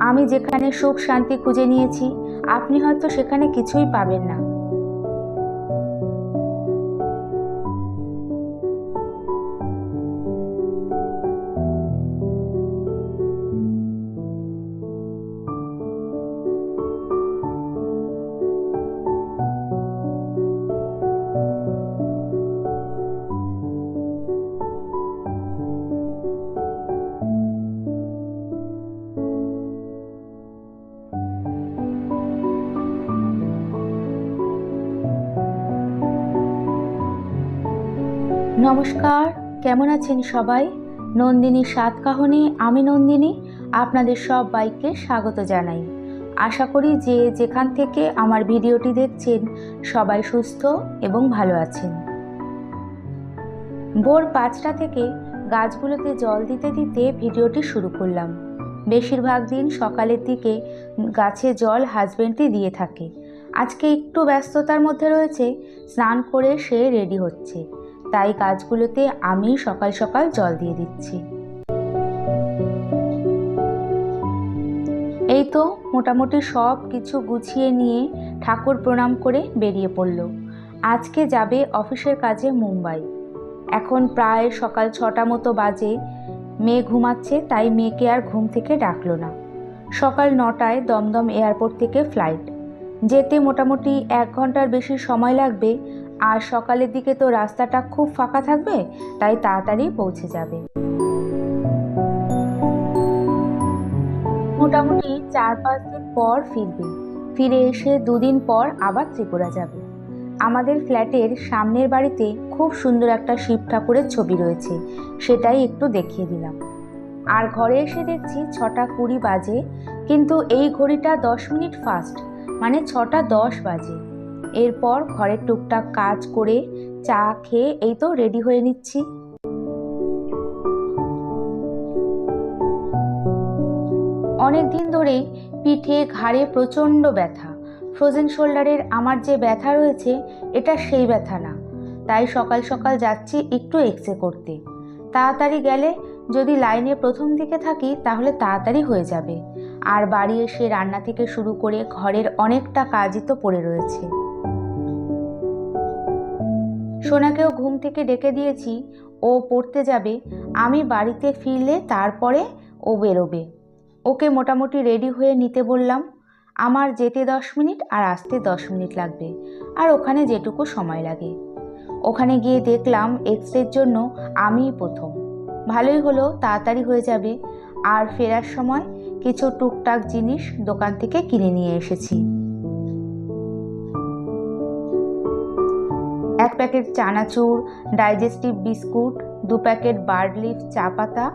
আমি যেখানে সুখ শান্তি খুঁজে নিয়েছি আপনি হয়তো সেখানে কিছুই পাবেন না। নমস্কার। কেমন আছেন সবাই? নন্দিনী সাত কাহনে, আমি নন্দিনী, আপনাদের সব বাইককে স্বাগত জানাই। আশা করি যে যেখান থেকে আমার ভিডিওটি দেখছেন, সবাই সুস্থ এবং ভালো আছেন। ভোর পাঁচটা থেকে গাছগুলোতে জল দিতে দিতে ভিডিওটি শুরু করলাম। বেশিরভাগ দিন সকালের দিকে গাছে জল হাজবেন্ডই দিয়ে থাকে। আজকে একটু ব্যস্ততার মধ্যে রয়েছে, স্নান করে সে রেডি হচ্ছে। তাই গাছগুলোতে আমি সকাল সকাল জল দিয়ে দিচ্ছি। এই তো মোটামুটি সব কিছু গুছিয়ে নিয়ে ঠাকুর প্রণাম করে বেরিয়ে পড়ল। আজকে যাবে অফিসের কাজে মুম্বাই। এখন প্রায় সকাল ছটা মতো বাজে, মেয়ে ঘুমাচ্ছে তাই মেয়েকে আর ঘুম থেকে ডাকলো না। সকাল নটায় দমদম এয়ারপোর্ট থেকে ফ্লাইট। যেতে মোটামুটি এক ঘণ্টার বেশি সময় লাগবে আর সকালের দিকে তো রাস্তাটা খুব ফাঁকা থাকবে, তাই তাড়াতাড়ি পৌঁছে যাবে। মোটামুটি চার পাঁচ দিন পর ফিরবে। ফিরে এসে দুদিন পর আবার ত্রিপুরা যাবে। আমাদের ফ্ল্যাটের সামনের বাড়িতে খুব সুন্দর একটা শিব ঠাকুরের ছবি রয়েছে, সেটাই একটু দেখিয়ে দিলাম। আর ঘরে এসে দেখছি ছটা কুড়ি বাজে, কিন্তু এই ঘড়িটা দশ মিনিট ফাস্ট মানে ছটা দশ বাজে। এরপর ঘরের টুকটাক কাজ করে চা খেয়ে এই তো রেডি হয়ে নিচ্ছি। অনেক দিন ধরেই পিঠে ঘাড়ে প্রচণ্ড ব্যথা। ফ্রোজেন শোল্ডারের আমার যে ব্যথা রয়েছে, এটা সেই ব্যথা না। তাই সকাল সকাল যাচ্ছি একটু এক্সরে করতে। তাড়াতাড়ি গেলে যদি লাইনে প্রথম দিকে থাকি, তাহলে তাড়াতাড়ি হয়ে যাবে। আর বাড়ি এসে রান্না থেকে শুরু করে ঘরের অনেকটা কাজই তো পড়ে রয়েছে। সোনাকেও ঘুম থেকে ডেকে দিয়েছি, ও পড়তে যাবে, আমি বাড়িতে ফিরলে তারপরে ও বেরোবে। ওকে মোটামুটি রেডি হয়ে নিতে বললাম, আমার যেতে দশ মিনিট আর আসতে দশ মিনিট লাগবে, আর ওখানে যেটুকু সময় লাগে। ওখানে গিয়ে দেখলাম এক্সরের জন্য আমিই প্রথম। ভালোই হলো, তাড়াতাড়ি হয়ে যাবে, আর ফেরার সময় কিছু টুকটাক জিনিস দোকান থেকে কিনে নিয়ে এসেছি। এক প্যাকেট চানাচুর ডাইজেস্টিভ বিস্কুট দু প্যাকেট বার্ড লিফ চা পাতা।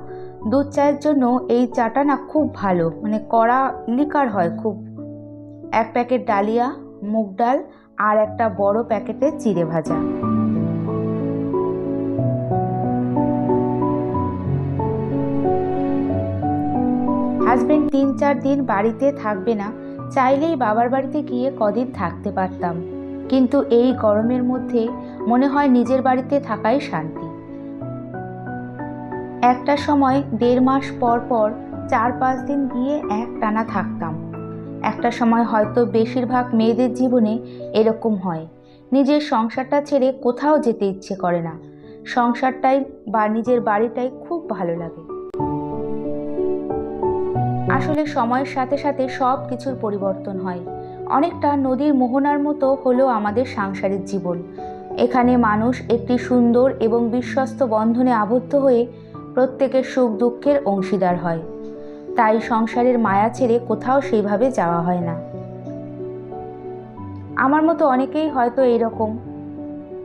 দুধ চায়ের জন্য এই চাটা না খুব ভালো মানে কড়া লিকার হয় খুব। এক প্যাকেট ডালিয়া, মুগ ডাল আর একটা বড় প্যাকেটে চিড়ে ভাজা। হাজবেন্ড তিন চার দিন বাড়িতে থাকবে না, চাইলেই বাবার বাড়িতে গিয়ে কদিন থাকতে পারতাম। কিন্তু এই গরমের মধ্যে মনে হয় নিজের বাড়িতে থাকাই শান্তি। একটা সময় দেড় মাস পর পর চার পাঁচ দিন গিয়ে এক টানা থাকতাম। একটা সময় হয়তো বেশিরভাগ মেয়েদের জীবনে এরকম হয়। নিজের সংসারটা ছেড়ে কোথাও যেতে ইচ্ছে করে না। সংসারটাই বা নিজের বাড়িটাই খুব ভালো লাগে। আসলে সময়ের সাথে সাথে সব কিছুর পরিবর্তন হয়। অনেকটা নদীর মোহনার মতো হলো আমাদের সাংসারিক জীবন। এখানে মানুষ একটি সুন্দর এবং বিশ্বস্ত বন্ধনে আবদ্ধ হয়ে প্রত্যেকের সুখ দুঃখের অংশীদার হয়। তাই সংসারের মায়া ছেড়ে কোথাও সেইভাবে যাওয়া হয় না। আমার মতো অনেকেই হয়তো এরকম।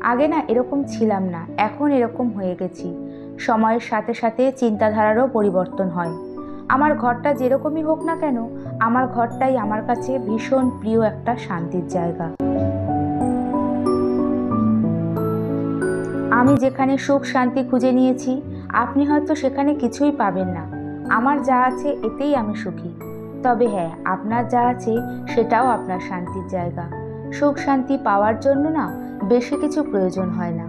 আগে না এরকম ছিলাম না, এখন এরকম হয়ে গেছি। সময়ের সাথে সাথে চিন্তাধারারও পরিবর্তন হয়। আমার ঘরটা যেরকমই হোক না কেন, আমার ঘরটাই আমার কাছে ভীষণ প্রিয় একটা শান্তির জায়গা। আমি যেখানে সুখ শান্তি খুঁজে নিয়েছি, আপনি হয়তো সেখানে কিছুই পাবেন না। আমার যা আছে এতেই আমি সুখী। তবে হ্যাঁ আপনার যা আছে সেটাও আপনার শান্তির জায়গা। সুখ শান্তি পাওয়ার জন্য না বেশি কিছু প্রয়োজন হয় না।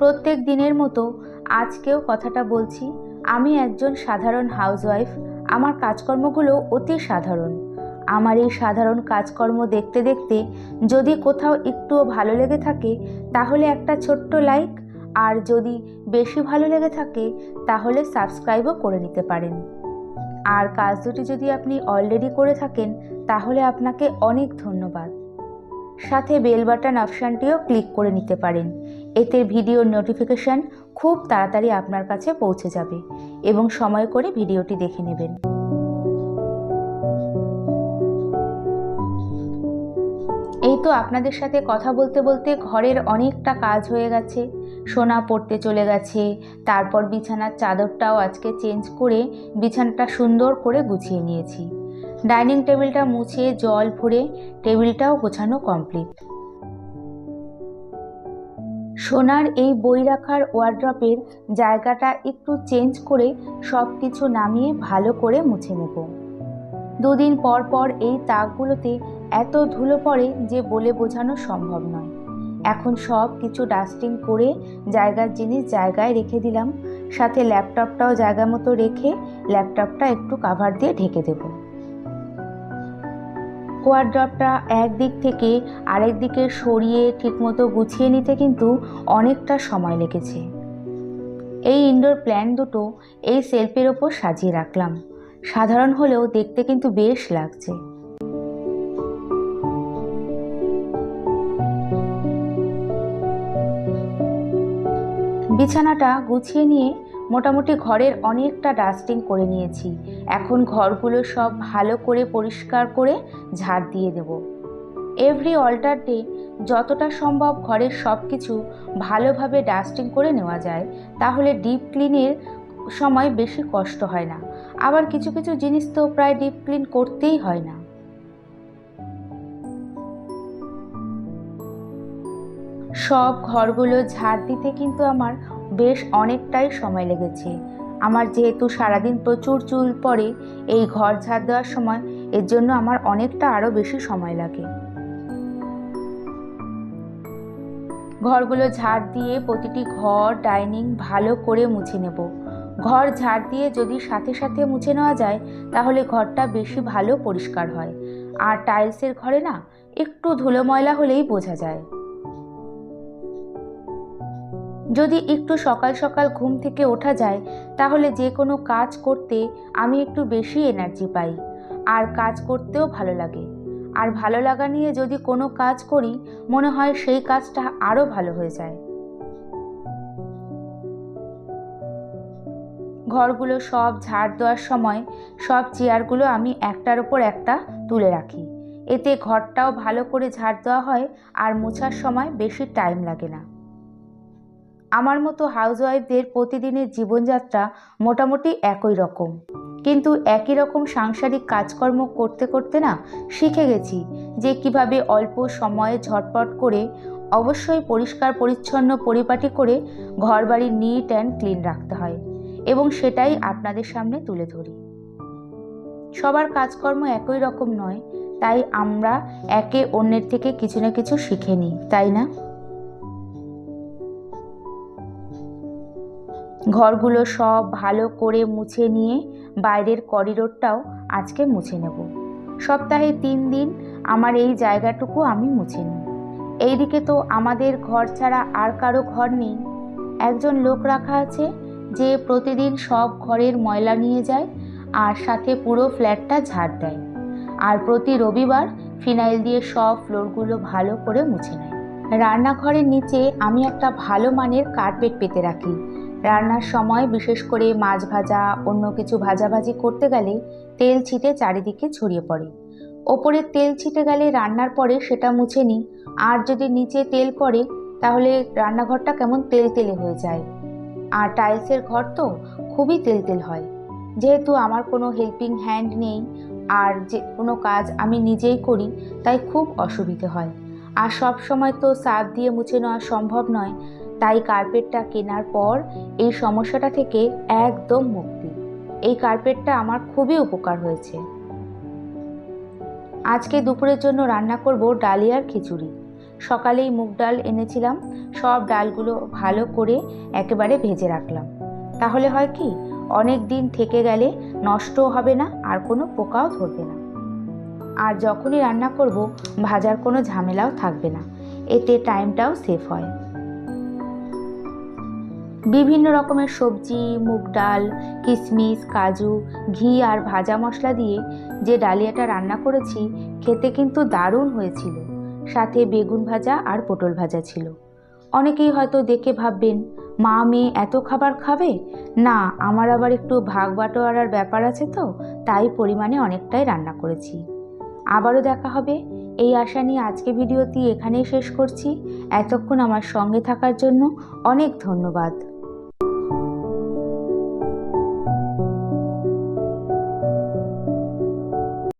প্রত্যেক দিনের মতো আজকেও কথাটা বলছি, আমি একজন সাধারণ হাউসওয়াইফ আমার কাজকর্মগুলো অতি সাধারণ। আমার এই সাধারণ কাজকর্ম দেখতে দেখতে যদি কোথাও একটুও ভালো লেগে থাকে, তাহলে একটা ছোট্ট লাইক আর যদি বেশি ভালো লেগে থাকে, তাহলে সাবস্ক্রাইবও করে নিতে পারেন। আর কাজ দুটি যদি আপনি অলরেডি করে থাকেন, তাহলে আপনাকে অনেক ধন্যবাদ। সাথে বেল বাটন অপশানটিও ক্লিক করে নিতে পারেন। এতে ভিডিওর নোটিফিকেশান খুব তাড়াতাড়ি আপনার কাছে পৌঁছে যাবে এবং সময় করে ভিডিওটি দেখে নেবেন। এই তো আপনাদের সাথে কথা বলতে বলতে ঘরের অনেকটা কাজ হয়ে গেছে। সোনা পড়তে চলে গেছে, তারপর বিছানার চাদরটাও আজকে চেঞ্জ করে বিছানাটা সুন্দর করে গুছিয়ে নিয়েছি। ডাইনিং টেবিলটা মুছে জল ভরে টেবিলটাও গোছানো কমপ্লিট সোনার এই বই রাখার ওয়ার্ড্রপের জায়গাটা একটু চেঞ্জ করে সব কিছু নামিয়ে ভালো করে মুছে নেব। দুদিন পর পর এই তাকগুলোতে এত ধুলো পড়ে যে বলে বোঝানো সম্ভব নয়। এখন সব কিছু ডাস্টিং করে জায়গার জিনিস জায়গায় রেখে দিলাম। সাথে ল্যাপটপটাও জায়গা মতো রেখে ল্যাপটপটা একটু কাভার দিয়ে ঢেকে দেবো। ওয়ার্ড্রপটা একদিক থেকে আরেক দিকে সরিয়ে ঠিকমতো গুছিয়ে নিতে কিন্তু অনেকটা সময় লেগেছে। এই ইনডোর প্ল্যান দুটো এই সেলফের ওপর সাজিয়ে রাখলাম। সাধারণ হলেও দেখতে কিন্তু বেশ লাগছে। বিছানাটা গুছিয়ে নিয়ে মোটামুটি ঘরের অনেকটা ডাস্টিং করে নিয়েছি। এখন ঘরগুলো সব ভালো করে পরিষ্কার করে ঝাড় দিয়ে দেব। এভরি অল্টার ডে যতটা সম্ভব ঘরের সব কিছু ভালোভাবে ডাস্টিং করে নেওয়া যায়, তাহলে ডিপ ক্লিনের সময় বেশি কষ্ট হয় না। আবার কিছু কিছু জিনিস তো প্রায় ডিপ ক্লিন করতেই হয় না। সব ঘরগুলো ঝাড় দিতে কিন্তু আমার বেশ অনেকটাই সময় লেগেছে। আমার যেহেতু সারাদিন প্রচুর চুল পড়ে, এই ঘর ঝাড় দেওয়ার সময় এর জন্য আমার অনেকটা আরও বেশি সময় লাগে। ঘরগুলো ঝাড় দিয়ে প্রতিটি ঘর, ডাইনিং ভালো করে মুছে নেব। ঘর ঝাড় দিয়ে যদি সাথে সাথে মুছে নেওয়া যায়, তাহলে ঘরটা বেশি ভালো পরিষ্কার হয়। আর টাইলসের ঘরে না, একটু ধুলো ময়লা হলেই বোঝা যায়। যদি একটু সকাল সকাল ঘুম থেকে ওঠা যায়, তাহলে যে কোনো কাজ করতে আমি একটু বেশি এনার্জি পাই। আর কাজ করতেও ভালো লাগে। আর ভালো লাগা নিয়ে যদি কোনো কাজ করি, মনে হয় সেই কাজটা আরও ভালো হয়ে যায়। ঘরগুলো সব ঝাড় দেওয়ার সময় সব চেয়ারগুলো আমি একটার ওপর একটা তুলে রাখি। এতে ঘরটাও ভালো করে ঝাড় দেওয়া হয় আর মোছার সময় বেশি টাইম লাগে না। আমার মতো হাউসওয়াইফদের প্রতিদিনের জীবনযাত্রা মোটামুটি একই রকম। কিন্তু একই রকম সাংসারিক কাজকর্ম করতে করতে না শিখে গেছি যে কীভাবে অল্প সময়ে ঝটপট করে, অবশ্যই পরিষ্কার পরিচ্ছন্ন পরিপাটি করে ঘরবাড়ি নিট অ্যান্ড ক্লিন রাখতে হয় এবং সেটাই আপনাদের সামনে তুলে ধরি। সবার কাজকর্ম একই রকম নয়, তাই আমরা একে অন্যের থেকে কিছু না কিছু শিখে নিই, তাই না? ঘরগুলো সব ভালো করে মুছে নিয়ে বাইরের করিডোরটাও আজকে মুছে নেব। সপ্তাহে তিন দিন আমার এই জায়গাটুকু আমি মুছে নিই। এইদিকে তো আমাদের ঘর ছাড়া আর কারও ঘর নেই। একজন লোক রাখা আছে যে প্রতিদিন সব ঘরের ময়লা নিয়ে যায় আর সাথে পুরো ফ্ল্যাটটা ঝাড় দেয়। আর প্রতি রবিবার ফিনাইল দিয়ে সব ফ্লোরগুলো ভালো করে মুছে নেয়। রান্নাঘরের নিচে আমি একটা ভালো মানের কার্পেট পেতে রাখি। রান্নার সময় বিশেষ করে মাছ ভাজা, অন্য কিছু ভাজাভাজি করতে গেলে তেল ছিটে চারিদিকে ছড়িয়ে পড়ে। ওপরে তেল ছিটে গেলে রান্নার পরে সেটা মুছে নিই। আর যদি নিচে তেল পড়ে, তাহলে রান্নাঘরটা কেমন তেল তেলে হয়ে যায়। আর টাইলসের ঘর তো খুবই তেল তেল হয়। যেহেতু আমার কোনো হেল্পিং হ্যান্ড নেই, আর যে কোনো কাজ আমি নিজেই করি, তাই খুব অসুবিধে হয়। আর সব সময় তো সার্ফ দিয়ে মুছে নেওয়া সম্ভব নয়। তাই কার্পেটটা কেনার পর এই সমস্যাটা থেকে একদম মুক্তি। এই কার্পেটটা আমার খুবই উপকার হয়েছে। আজকে দুপুরের জন্য রান্না করব ডালিয়ার খিচুড়ি। সকালেই মুগ ডাল এনেছিলাম, সব ডালগুলো ভালো করে একেবারে ভেজে রাখলাম। তাহলে হয় কি, অনেক দিন থেকে গেলে নষ্টও হবে না, আর কোনো পোকাও ধরবে না। আর যখনই রান্না করব, ভাজার কোনো ঝামেলাও থাকবে না। এতে টাইমটাও সেভ হয়। বিভিন্ন রকমের সবজি, মুগ ডাল কিশমিশ কাজু, ঘি আর ভাজা মশলা দিয়ে যে ডালিয়াটা রান্না করেছি, খেতে কিন্তু দারুণ হয়েছিল। সাথে বেগুন ভাজা আর পটল ভাজা ছিল। অনেকেই হয়তো দেখে ভাববেন, মা, মেয়ে এত খাবার খাবে? না, আমার আবার একটু ভাগ বাটোয়ারার ব্যাপার আছে তো, তাই পরিমাণে অনেকটাই রান্না করেছি। আবারও দেখা হবে। এই আশা নিয়ে আজকে ভিডিওটি এখানেই শেষ করছি। এতক্ষণ আমার সঙ্গে থাকার জন্য অনেক ধন্যবাদ।